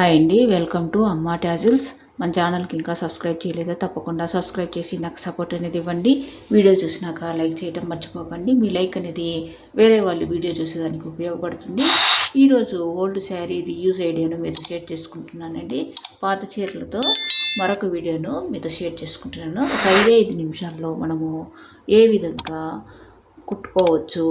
Hi అండి welcome to అమ్మా tassels. మన ఛానల్కి ఇంకా సబ్స్క్రైబ్ చేయలేదో? తప్పకుండా సబ్స్క్రైబ్ చేసి నాకు సపోర్ట్ అనేది ఇవ్వండి. వీడియో చూసినాక లైక్ చేయడం మర్చిపోకండి. మీ లైక్ అనేది వేరే వాళ్ళు వీడియో చూసేదానికి ఉపయోగపడుతుంది. ఈరోజు ఓల్డ్ శారీ రీయూజ్ ఐడియాను మీతో షేర్ చేసుకుంటున్నానండి. పాత చీరలతో మరొక వీడియోను మీతో షేర్ చేసుకుంటున్నాను. ఒక ఐదే ఐదు నిమిషాల్లో మనము ఏ విధంగా కుట్టుకోవచ్చు?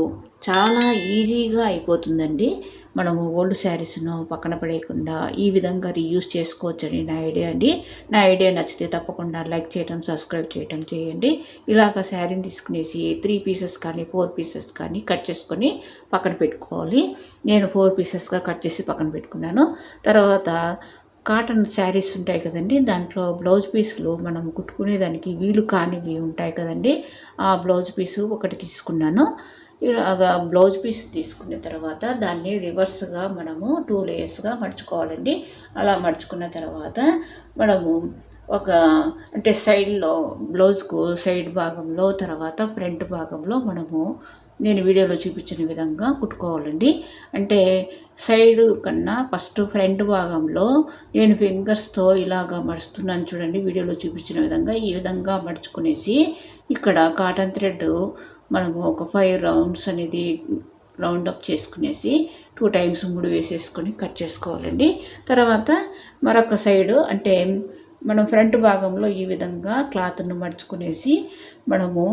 చాలా ఈజీగా అయిపోతుందండి. మనము ఓల్డ్ శారీస్ను పక్కన పడేయకుండా ఈ విధంగా రీయూజ్ చేసుకోవచ్చని నా ఐడియా అండి. నా ఐడియా నచ్చితే తప్పకుండా లైక్ చేయడం సబ్స్క్రైబ్ చేయడం చేయండి. ఇలాగ శారీని తీసుకునేసి త్రీ పీసెస్ కానీ ఫోర్ పీసెస్ కానీ కట్ చేసుకొని పక్కన పెట్టుకోవాలి. నేను ఫోర్ పీసెస్గా కట్ చేసి పక్కన పెట్టుకున్నాను. తర్వాత కాటన్ శారీస్ ఉంటాయి కదండి దాంట్లో బ్లౌజ్ పీస్లు మనం కుట్టుకునేదానికి వీలు కానివి ఉంటాయి కదండి. ఆ బ్లౌజ్ పీసు ఒకటి తీసుకున్నాను. ఇలాగా బ్లౌజ్ పీస్ తీసుకున్న తర్వాత దాన్ని రివర్స్గా మనము టూ లేయర్స్గా మడుచుకోవాలండి. అలా మడుచుకున్న తర్వాత మనము ఒక అంటే సైడ్లో బ్లౌజ్కు సైడ్ భాగంలో తర్వాత ఫ్రంట్ భాగంలో మనము నేను వీడియోలో చూపించిన విధంగా కుట్టుకోవాలండి. అంటే సైడ్ కన్నా ఫస్ట్ ఫ్రంట్ భాగంలో నేను ఫింగర్స్తో ఇలాగా మడుస్తున్నాను చూడండి వీడియోలో చూపించిన విధంగా ఈ విధంగా మడుచుకునేసి ఇక్కడ కాటన్ థ్రెడ్ మనము ఒక ఫైవ్ రౌండ్స్ అనేది రౌండ్ అప్ చేసుకునేసి టూ టైమ్స్ ముడి వేసేసుకొని కట్ చేసుకోవాలండి. తర్వాత మరొక సైడు అంటే మనం ఫ్రంట్ భాగంలో ఈ విధంగా క్లాత్ను మడుచుకునేసి మనము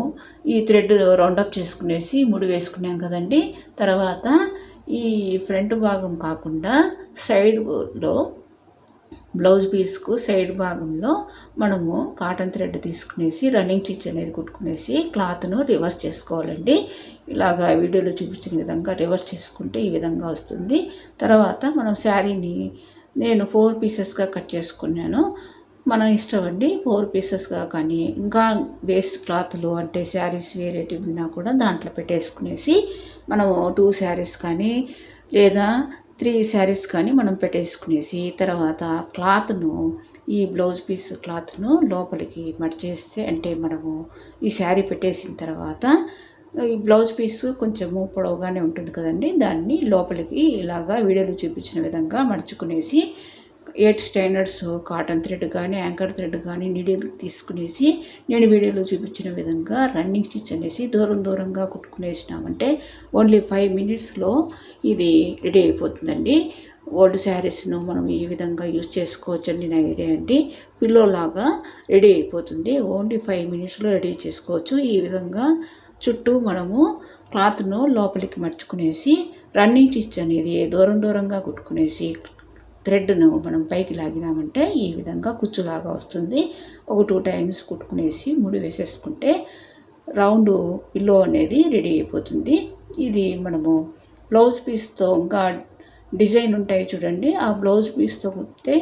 ఈ థ్రెడ్ రౌండప్ చేసుకునేసి ముడి వేసుకున్నాం కదండి. తర్వాత ఈ ఫ్రంట్ భాగం కాకుండా సైడ్లో బ్లౌజ్ పీస్కు సైడ్ భాగంలో మనము కాటన్ థ్రెడ్ తీసుకునేసి రన్నింగ్ స్టిచ్ అనేది కుట్టుకునేసి క్లాత్ను రివర్స్ చేసుకోవాలండి. ఇలాగా వీడియోలో చూపించిన విధంగా రివర్స్ చేసుకుంటే ఈ విధంగా వస్తుంది. తర్వాత మనం శారీని నేను ఫోర్ పీసెస్గా కట్ చేసుకున్నాను. మన ఇష్టం అండి ఫోర్ పీసెస్గా కానీ ఇంకా వేస్ట్ క్లాత్లు అంటే శారీస్ వేరేటివి ఉన్నా కూడా దాంట్లో పెట్టేసుకునేసి మనము టూ శారీస్ కానీ లేదా త్రీ శారీస్ కానీ మనం పెట్టేసుకునేసి తర్వాత క్లాత్ను ఈ బ్లౌజ్ పీస్ క్లాత్ను లోపలికి మడిచేస్తే అంటే మనము ఈ శారీ పెట్టేసిన తర్వాత ఈ బ్లౌజ్ పీస్ కొంచెము పొడవుగానే ఉంటుంది కదండి. దాన్ని లోపలికి ఇలాగా వీడియోలో చూపించిన విధంగా మడుచుకునేసి ఎయిట్ స్టాండర్డ్స్ కాటన్ థ్రెడ్ కానీ యాంకర్ థ్రెడ్ కానీ నీడిల్ తీసుకునేసి నేను వీడియోలో చూపించిన విధంగా రన్నింగ్ స్టిచ్ అనేసి దూరం దూరంగా కుట్టుకునేసినామంటే ఓన్లీ ఫైవ్ మినిట్స్లో ఇది రెడీ అయిపోతుందండి. ఓల్డ్ శారీస్ను మనం ఈ విధంగా యూజ్ చేసుకోవచ్చండి నా ఐడియా అండి. పిల్లో లాగా రెడీ అయిపోతుంది. ఓన్లీ ఫైవ్ మినిట్స్లో రెడీ చేసుకోవచ్చు. ఈ విధంగా చుట్టూ మనము క్లాత్ను లోపలికి మర్చుకునేసి రన్నింగ్ స్టిచ్ అనేది దూరం దూరంగా కుట్టుకునేసి థ్రెడ్ను మనం పైకి లాగినామంటే ఈ విధంగా కుచ్చులాగా వస్తుంది. ఒక టూ టైమ్స్ కుట్టుకునేసి ముడి వేసేసుకుంటే రౌండ్ పిల్లో అనేది రెడీ అయిపోతుంది. ఇది మనము బ్లౌజ్ పీస్తో ఇంకా డిజైన్ ఉంటాయి చూడండి. ఆ బ్లౌజ్ పీస్తో కుట్టితే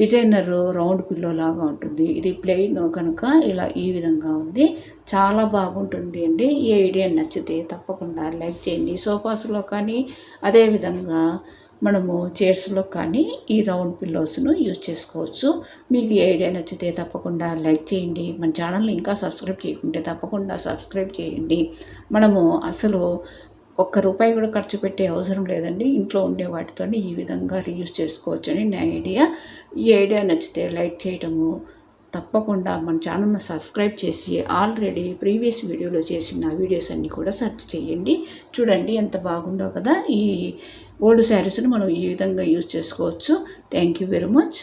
డిజైనర్ రౌండ్ పిల్లో లాగా ఉంటుంది. ఇది ప్లెయిన్ కనుక ఇలా ఈ విధంగా ఉంది. చాలా బాగుంటుంది అండి. ఈ ఐడియా నచ్చితే తప్పకుండా లైక్ చేయండి. సోఫాస్లో కానీ అదేవిధంగా మనము చైర్స్లో కానీ ఈ రౌండ్ పిల్లోస్ను యూజ్ చేసుకోవచ్చు. మీకు ఏ ఐడియా నచ్చితే తప్పకుండా లైక్ చేయండి. మన ఛానల్ని ఇంకా సబ్స్క్రైబ్ చేయకుంటే తప్పకుండా సబ్స్క్రైబ్ చేయండి. మనము అసలు ఒక్క రూపాయి కూడా ఖర్చు పెట్టే అవసరం లేదండి. ఇంట్లో ఉండే వాటితో ఈ విధంగా రీయూజ్ చేసుకోవచ్చు అని నా ఐడియా. ఈ ఐడియా నచ్చితే లైక్ చేయటము తప్పకుండా మన ఛానల్ని సబ్స్క్రైబ్ చేసి ఆల్రెడీ ప్రీవియస్ వీడియోలో చేసిన వీడియోస్ అన్నీ కూడా సెర్చ్ చేయండి. చూడండి ఎంత బాగుందో కదా ఈ ఓల్డ్ శారీస్ని మనం ఈ విధంగా యూజ్ చేసుకోవచ్చు. Thank you very much